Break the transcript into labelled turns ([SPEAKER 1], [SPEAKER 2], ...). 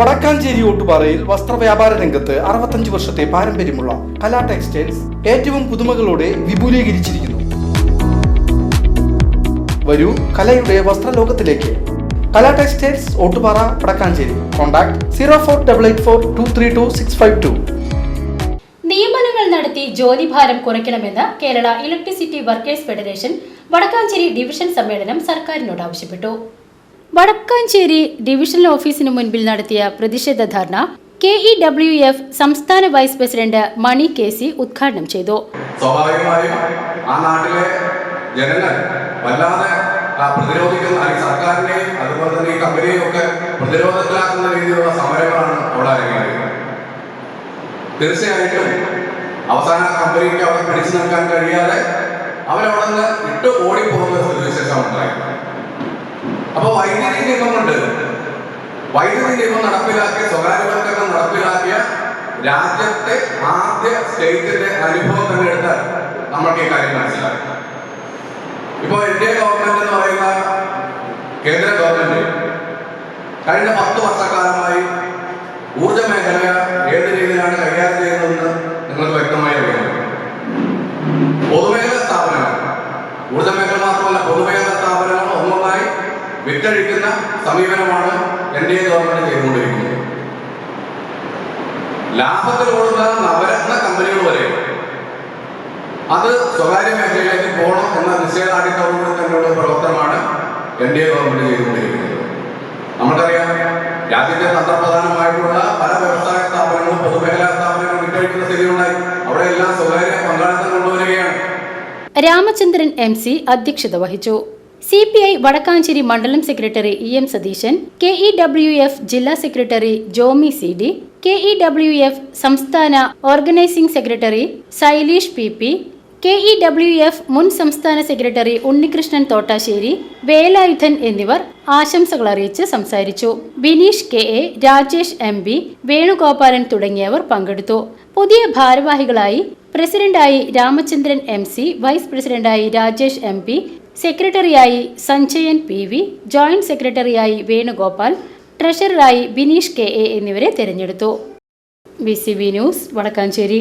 [SPEAKER 1] വടക്കാഞ്ചേരി ഓട്ടുപാറയിൽ വസ്ത്രവ്യാപാര രംഗത്ത് അറുപത്തഞ്ച് വർഷത്തെ പാരമ്പര്യമുള്ള കലാ ടെക്സ്റ്റൈൽസ് ഏറ്റവും പുതുമകളോടെ വിപുലീകരിച്ചിരിക്കുന്നു. വരൂ കലയുടെ വസ്ത്രലോകത്തിലേക്ക്. Kala textiles Ottupara Vadakkanchery. Contact zero four double eight four two three two six five two.
[SPEAKER 2] നിയമനങ്ങൾ നടത്തി ജോലിഭാരം കുറയ്ക്കണമെന്ന് Kerala electricity workers federation Vadakkanchery division സമ്മേളനം സർക്കാരിനോട് ആവശ്യപ്പെട്ടു. വടക്കാഞ്ചേരി ഡിവിഷണൽ ഓഫീസിന് മുൻപിൽ നടത്തിയ പ്രതിഷേധ dharna K E W F സംസ്ഥാന vice president Mani K C ഉദ്ഘാടനം ചെയ്തു.
[SPEAKER 3] സ്വാഭാവികമായും ആ നാട്ടിലെ ജനങ്ങൾ വല്ലാതെ രീതിയിലുള്ള സമരങ്ങളാണ് അവസാന കമ്പനിക്ക് അവിടെ പിടിച്ചു നിൽക്കാൻ കഴിയാതെ അവരവിടെ നിന്ന് ഇട്ട് ഓടിപ്പോകുന്ന സ്ഥിതിവിശേഷം ഉണ്ടായി. അപ്പൊ വൈദ്യുതി നിയമമുണ്ട് വൈദ്യുതി നിയമം നടപ്പിലാക്കിയ സ്വകാര്യവൽക്കരണം നടപ്പിലാക്കിയ രാജ്യത്തെ ആദ്യ സ്റ്റേറ്റിന്റെ അനുഭവം തന്നെ എടുത്താൽ നമ്മൾക്ക് ഈ കാര്യം മനസ്സിലാക്കാം ഇപ്പോ ഇന്ത്യ ഗവൺമെന്റ് എന്ന് പറയുന്ന കേന്ദ്ര ഗവൺമെന്റ് കഴിഞ്ഞ പത്ത് വർഷക്കാലമായി ഊർജ മേഖല ഏത് രീതിയിലാണ് കൈകാര്യം ചെയ്യുന്നതെന്ന് നിങ്ങൾക്ക് വ്യക്തമായി അറിയാം. പൊതുമേഖല സ്ഥാപനങ്ങൾ. ഊർജ മേഖല മാത്രമല്ല പൊതുമേഖലാ വിറ്റഴിക്കുന്ന സമീപനമാണ് എൻ ഡി എ ഗവൺമെന്റ് ചെയ്തുകൊണ്ടിരിക്കുന്നത്. ലാഭത്തിൽ ഓടുന്ന നവരത്ന കമ്പനികൾ വരെ അത് സ്വകാര്യ മേഖലയിലേക്ക് പോകണം എന്ന നിശ്ചയദാർഢ്യത്തോടുകൂടി തന്നെയുള്ള പ്രവർത്തനമാണ് എൻ ഡി എ ഗവൺമെന്റ് ചെയ്തുകൊണ്ടിരിക്കുന്നത്. നമുക്കറിയാം രാജ്യത്തെ തന്ത്രപ്രധാനമായിട്ടുള്ള പല വ്യവസായ സ്ഥാപനങ്ങളും പൊതുമേഖലാ സ്ഥാപനങ്ങളും വിറ്റഴിക്കുന്ന സ്ഥിതിയുണ്ടായി. അവിടെയെല്ലാം സ്വകാര്യ പങ്കാളിത്തം കൊണ്ടുവരികയാണ്.
[SPEAKER 2] രാമചന്ദ്രൻ എം സി അധ്യക്ഷത വഹിച്ചു. സി പി ഐ വടക്കാഞ്ചേരി മണ്ഡലം secretary E M Satheesan K E W F ജില്ലാ secretary Jomi C D K E W F സംസ്ഥാന organising secretary Sailesh P P K E W F മുൻ സംസ്ഥാന സെക്രട്ടറി ഉണ്ണികൃഷ്ണൻ തോട്ടാശ്ശേരി വേലായുധൻ എന്നിവർ ആശംസകൾ അറിയിച്ച് സംസാരിച്ചു. Bineesh K A Rajesh M B Venugopalan തുടങ്ങിയവർ പങ്കെടുത്തു. പുതിയ ഭാരവാഹികളായി പ്രസിഡന്റായി രാമചന്ദ്രൻ എം സി വൈസ് പ്രസിഡന്റായി രാജേഷ് എം പി സെക്രട്ടറിയായി സഞ്ജയൻ പി വി ജോയിന്റ് സെക്രട്ടറിയായി വേണുഗോപാൽ ട്രഷററായി ബിനീഷ് കെ എ എന്നിവരെ തെരഞ്ഞെടുത്തു. B C B news Vadakkanchery.